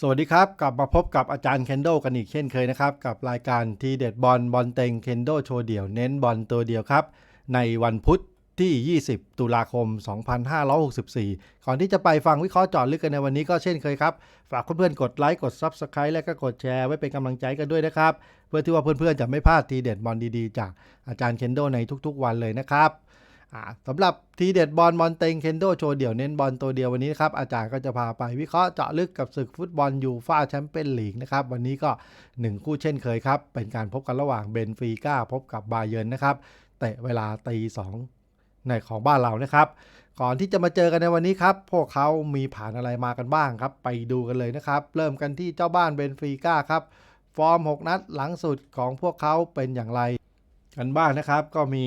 สวัสดีครับ กลับมาพบกับอาจารย์เคนโดกันอีกเช่นเคยนะครับ กับรายการทีเด็ดบอลบอลเต็งเคนโดโชว์เดี่ยวเน้นบอลตัวเดียวครับ ในวันพุธที่ 20 ตุลาคม 2564 ก่อนที่จะไปฟังวิเคราะห์จอดลึกกันในวันนี้ก็เช่นเคยครับ ฝากเพื่อนๆกดไลค์กด Subscribe และก็กดแชร์ไว้เป็นกำลังใจกันด้วยนะครับ เพื่อที่ว่าเพื่อนๆจะไม่พลาดทีเด็ดบอลดีๆ จากอาจารย์เคนโดในทุกๆ วันเลยนะครับ สำหรับทีเด็ดบอลบอลเต็งเคนโดโชว์เดี่ยวเน้นบอลตัวเดียววันนี้นะครับ อาจารย์ก็จะพาไปวิเคราะห์เจาะลึกกับศึกฟุตบอลยูฟาแชมเปี้ยนลีกนะครับ วันนี้ก็ 1 คู่เช่นเคยครับ เป็นการพบกันระหว่างเบนฟีก้าพบกับบาเยิร์นนะครับเตะเวลาตีสองในของบ้านเรานะครับ ก่อนที่จะมาเจอกันในวันนี้ครับ พวกเขามีผ่านอะไรมากันบ้างครับ ไปดูกันเลยนะครับ เริ่มกันที่เจ้าบ้านเบนฟีก้าครับฟอร์ม 6 นัดหลังสุดของพวกเขาเป็นอย่างไรกันบ้างนะครับ ก็มี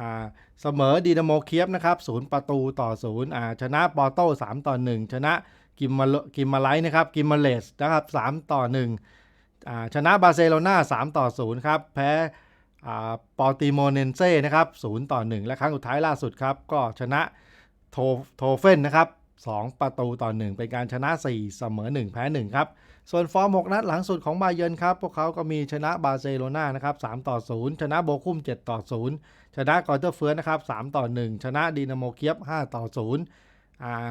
อ่า เสมอดีนาโมเคียฟนะครับศูนย์ประตูต่อศูนย์อ่าชนะปอโต้3ต่อ1ชนะกิมมาลกิมมาไลท์นะครับกิมมาเลสนะครับสามต่อ1อ่าชนะบาร์เซโลนาสามต่อศูนย์ครับแพ้อ่าปอติโมเนนเซ่นะครับศูนย์ต่อหนึ่งและครั้งสุดท้ายล่าสุดครับก็ชนะโทโทเฟนนะครับ 2 ประตูต่อ 1 เป็นการชนะ 4 เสมอ 1 แพ้ 1 ครับ ส่วนฟอร์ม 6 นัดหลังสุดของบาเยิร์นครับ พวกเขาก็มีชนะบาร์เซโลนานะครับ3ต่อ 0 ชนะโบคุม7ต่อ 0 ชนะกอร์เตอร์เฟิร์สนะครับ3ต่อ 1 ชนะดีนาโมเคียบ5ต่อ 0อ่า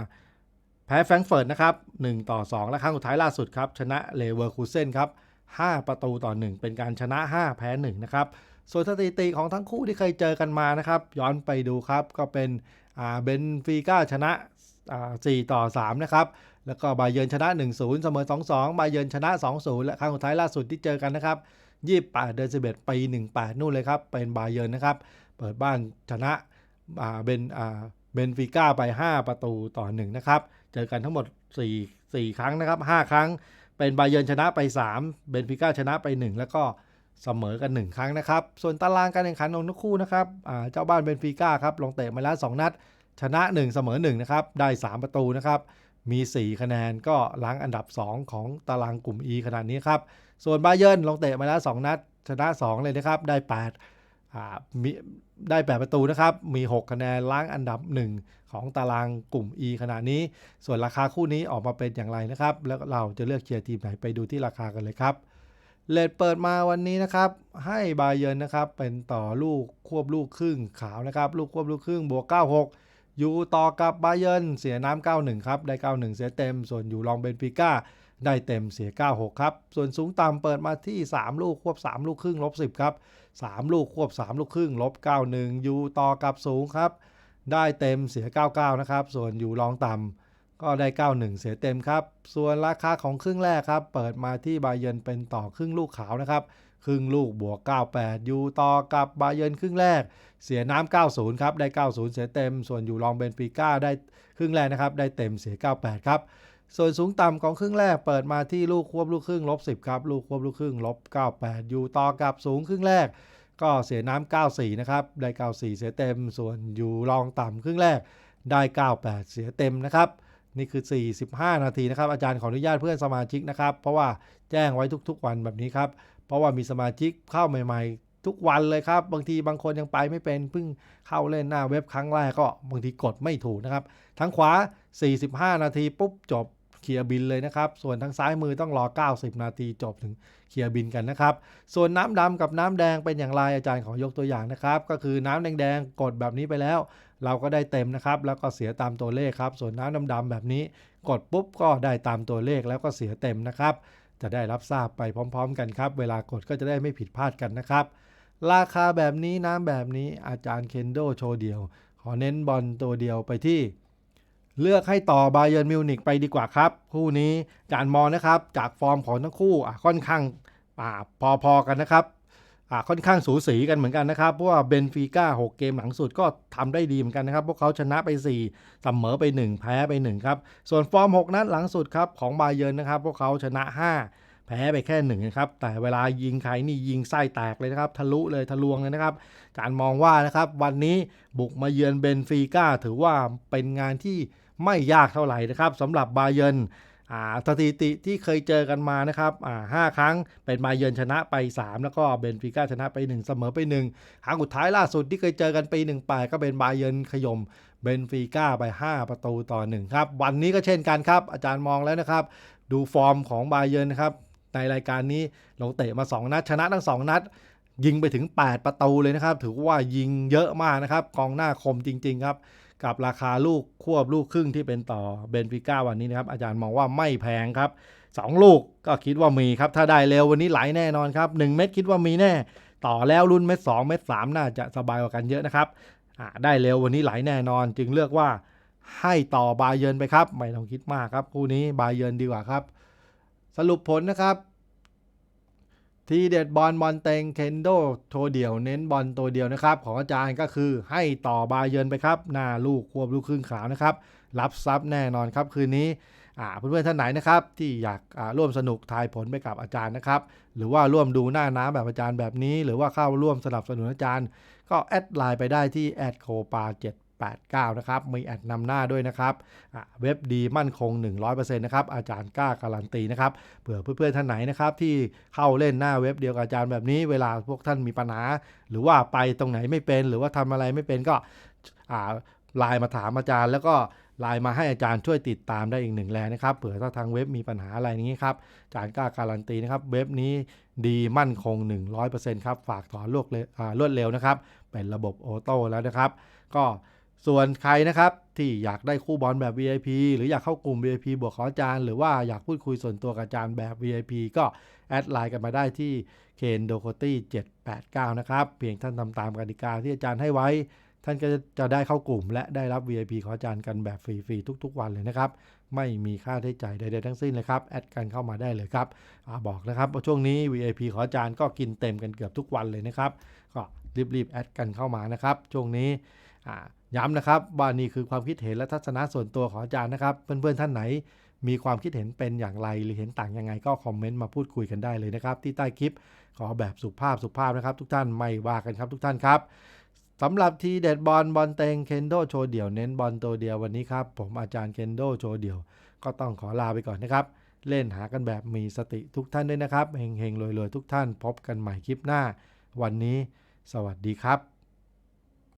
แพ้แฟรงเฟิร์ตนะครับ1ต่อ 2 และครั้งสุดท้ายล่าสุดครับ ชนะเลเวอร์คูเซนครับ5ประตูต่อ 1 เป็นการชนะ 5 แพ้ 1 นะครับ ส่วนสถิติของทั้งคู่ที่เคยเจอกันมานะครับ ย้อนไปดูครับ ก็เป็นเบนฟิก้าชนะ 4 ต่อ 3 นะครับ แล้วก็บาเยินชนะ 1-0 เสมอ 2-2 บาเยินชนะ 2-0 และครั้งสุดท้ายล่าสุดที่เจอกันนะครับ 28 เดือน11 ปี 18 นู่นเลยครับ เป็นบาเยินนะครับ เปิดบ้านชนะเบนเบนฟิก้าไป 5 ประตูต่อ 1 นะครับ เจอกันทั้งหมด 4 4 ครั้งนะครับ 5 ครั้ง เป็นบาเยินชนะไป 3 เบนฟิก้าชนะไป 1 แล้วก็เสมอกัน 1 ครั้งนะครับ ส่วนตารางการแข่งขันของทั้งคู่นะครับเจ้าบ้านเบนฟิก้าครับลงเตะมาแล้ว 2 นัด ชนะ 1 เสมอ1นะครับได้ 3 ประตูนะครับมี 4 คะแนนก็ล้างอันดับ 2 ของตารางกลุ่ม E ขนาดนี้ครับ ส่วนบาเยิร์นลงเตะมาแล้ว 2 นัด ชนะ 2 เลยนะครับ ได้8มีได้ 8 ประตูนะครับ มี 6 คะแนนล้างอันดับ 1 ของตารางกลุ่ม E ขนาดนี้ ส่วนราคาคู่นี้ออกมาเป็นอย่างไรนะครับ แล้วเราจะเลือกเชียร์ทีมไหนไปดูที่ราคากันเลยครับเลดเปิดมาวันนี้นะครับ ให้บาเยิร์นนะครับเป็นต่อลูกควบลูกครึ่งขาวนะครับ ลูกควบลูกครึ่งบวก 96 อยู่ต่อกับบาเยิร์นเสียน้ำ91 ครับ ได้ 91 เสียเต็ม ส่วนอยู่รองเบนฟิก้าได้เต็มเสีย 96 ครับ ส่วนสูงต่ำเปิดมาที่ 3 ลูกควบ 3 ลูกครึ่งลบ 10 ครับ 3 ลูกควบ 3 ลูกครึ่งลบ 91 อยู่ต่อกับสูงครับ ได้เต็มเสีย 99 นะครับ ส่วนอยู่รองต่ำก็ได้ 91 เสียเต็มครับ ส่วนราคาของครึ่งแรกครับ เปิดมาที่บาเยิร์นเป็นต่อครึ่งลูกขาวนะครับ ครึ่งลูกบวก 98 อยู่ต่อกับบาเยินครึ่งแรก เสียน้ำ90 ครับ ได้ 90 เสียเต็ม ส่วนอยู่รองเบนฟิก้าได้ครึ่งแรกนะครับ ได้เต็มเสีย 98 ครับ ส่วนสูงต่ำของครึ่งแรกเปิดมาที่ลูกควบลูกครึ่งลบ 10 ครับ ลูกควบลูกครึ่งลบ 98 อยู่ต่อกับสูงครึ่งแรก ก็เสียน้ำ94 นะครับ ได้ 94 เสียเต็ม ส่วนอยู่รองต่ำครึ่งแรก ได้ 98 เสียเต็มนะครับ นี่คือ 45 นาทีนะครับ อาจารย์ขออนุญาตเพื่อนสมาชิกนะครับ เพราะว่าแจ้งไว้ทุกๆวันแบบนี้ครับ เพราะว่ามีสมาชิกเข้าใหม่ ๆ ทุกวันเลยครับ บางทีบางคนยังไปไม่เป็นเพิ่งเข้าเล่นหน้าเว็บครั้งแรกก็บางทีกดไม่ถูกนะครับ ทั้งขวา 45 นาทีปุ๊บจบ เคลียร์บินเลยนะครับ ส่วนทางซ้ายมือต้องรอ 90 นาทีจบถึงเคลียร์บินกันนะครับ ส่วนน้ำดำกับน้ำแดงเป็นอย่างไรอาจารย์ขอยกตัวอย่างนะครับ ก็คือน้ำแดงๆกดแบบนี้ไปแล้ว เราก็ได้เต็มนะครับ แล้วก็เสียตามตัวเลขครับ ส่วนน้ำดำๆแบบนี้ กดปุ๊บก็ได้ตามตัวเลขแล้วก็เสียเต็มนะครับ จะได้รับทราบไปพร้อม ๆ กันครับ เวลากดก็จะได้ไม่ผิดพลาดกันนะครับราคาแบบนี้น้ำแบบนี้อาจารย์เคนโดโชว์เดียว ขอเน้นบอลตัวเดียวไปที่ เลือกให้ต่อบาเยิร์นมิวนิกไปดีกว่าครับ คู่นี้อารมองนะครับ จากฟอร์มของทั้งคู่ค่อนข้างอพอๆกันนะครับค่อนข้างสูสีกันเหมือนกันนะครับ เพราะว่าเบนฟิก้า6 เกมหลังสุดก็ทำได้ดีเหมือนกันนะครับ พวกเขาชนะไป 4 เสมอไป 1 แพ้ไป 1 ครับ ส่วนฟอร์ม 6 นัดหลังสุดครับของบาเยิร์นนะครับ พวกเขาชนะ 5 แพ้ไปแค่หนึ่งนะครับ แต่เวลายิงใครนี่ยิงไส้แตกเลยนะครับ ทะลุเลยทะลวงเลยนะครับ การมองว่านะครับวันนี้บุกมาเยือนเบนฟิก้าถือว่าเป็นงานที่ ไม่ยากเท่าไหร่นะครับสำหรับบาเยนอ่าสถิติที่เคยเจอกันมานะครับอ่าห้าครั้งเป็นบาเยินชนะไป 3 แล้วก็เบนฟิก้าชนะไป 1 เสมอไป 1 ครั้งสุดท้ายล่าสุดที่เคยเจอกันปี1ปก็เป็นบาเยนขยมเบนฟิก้าไป 5 ประตูต่อ1ครับวันนี้ก็เช่นกันครับ อาจารย์มองแล้วนะครับ ดูฟอร์มของบาเยนนะครับในรายการนี้ลงเตะมา 2 นัดชนะทั้ง 2 นัด ยิงไปถึง 8 ประตูเลยนะครับ ถือว่ายิงเยอะมากนะครับกองหน้าคมจริง ๆ ครับ กับราคาลูกควบลูกครึ่งที่เป็นต่อเบนฟิก้าวันนี้นะครับอาจารย์มองว่าไม่แพงครับ 2 ลูกก็คิดว่ามีครับ ถ้าได้เร็ววันนี้ไหลแน่นอนครับ 1 เม็ดคิดว่ามีแน่ ต่อแล้วรุ่นเม็ด2เม็ด3น่าจะสบายกว่ากันเยอะนะครับได้เร็ววันนี้ไหลแน่นอน จึงเลือกว่าให้ต่อบาเยินไปครับ ไม่ต้องคิดมากครับคู่นี้บาเยินดีกว่าครับ สรุปผลนะครับ ทีเด็ดบอลบอลเต็งเคนโดโทเดี่ยวเน้นบอลตัวเดียวนะครับ ของอาจารย์ก็คือให้ต่อบาเยินไปครับ หน้าลูกควบลูกครึ่งขาวนะครับ รับซับแน่นอนครับคืนนี้เพื่อนๆท่านไหนนะครับ ที่อยากร่วมสนุกทายผลไปกับอาจารย์นะครับ หรือว่าร่วมดูหน้าน้ำแบบอาจารย์แบบนี้ หรือว่าเข้าร่วมสนับสนุนอาจารย์ ก็แอดไลน์ไปได้ที่แอดโคปา 89 นะครับ มีแอดนำหน้าด้วยนะครับเว็บดีมั่นคง 100%นะครับ อาจารย์กล้าการันตีนะครับ เผื่อเพื่อนๆท่านไหนนะครับ ที่เข้าเล่นหน้าเว็บเดียวกับอาจารย์แบบนี้ เวลาพวกท่านมีปัญหา หรือว่าไปตรงไหนไม่เป็น หรือว่าทำอะไรไม่เป็นก็ไลน์มาถามอาจารย์ แล้วก็ไลน์มาให้อาจารย์ช่วยติดตามได้อีกหนึ่งแรงนะครับ เผื่อถ้าทางเว็บมีปัญหาอะไรนี้ครับ อาจารย์กล้าการันตีนะครับ เว็บนี้ดีมั่นคง 100%ครับ ฝากถอนรวดเร็วอ่ารวดเร็วนะครับ เป็นระบบออโต้แล้วนะครับ ก็ ส่วนใครนะครับที่อยากได้คู่บอลแบบ VIP หรืออยากเข้ากลุ่ม VIP บวกขออาจารย์ หรือว่าอยากพูดคุยส่วนตัวกับอาจารย์แบบ VIP ก็แอดไลน์กันมาได้ที่เคนโดโคตี้789 นะครับ เพียงท่านทำตามกติกาที่อาจารย์ให้ไว้ ท่านก็จะได้เข้ากลุ่ม และได้รับ VIP ขออาจารย์กันแบบฟรีๆทุก ๆ วันเลยนะครับ ไม่มีค่าใช้จ่ายใดๆทั้งสิ้นเลยครับ แอดกันเข้ามาได้เลยครับอบอกนะครับว่าช่วงนี้ VIP ขออาจารย์ก็กินเต็มกันเกือบทุกวันเลยนะครับก็รีบๆแอดกันเข้ามานะครับช่วงนี้ ย้ำนะครับว่านี่คือความคิดเห็นและทัศนะส่วนตัวของอาจารย์นะครับเพื่อนๆท่านไหน มีความคิดเห็นเป็นอย่างไรหรือเห็นต่างยังไงก็คอมเมนต์มาพูดคุยกันได้เลยนะครับ ที่ใต้คลิปขอแบบสุภาพสุภาพนะครับ ทุกท่านไม่ว่ากันครับทุกท่านครับสำหรับทีเด็ดบอลบอลเตงเคนโดโชว์เดี่ยวเน้นบอลตัวเดียววันนี้ครับ ผมอาจารย์เคนโดโชว์เดี่ยว ก็ต้องขอลาไปก่อนนะครับ เล่นหากันแบบมีสติทุกท่านด้วยนะครับเฮงๆรวยๆทุกท่านพบกันใหม่คลิปหน้า วันนี้ สวัสดีครับ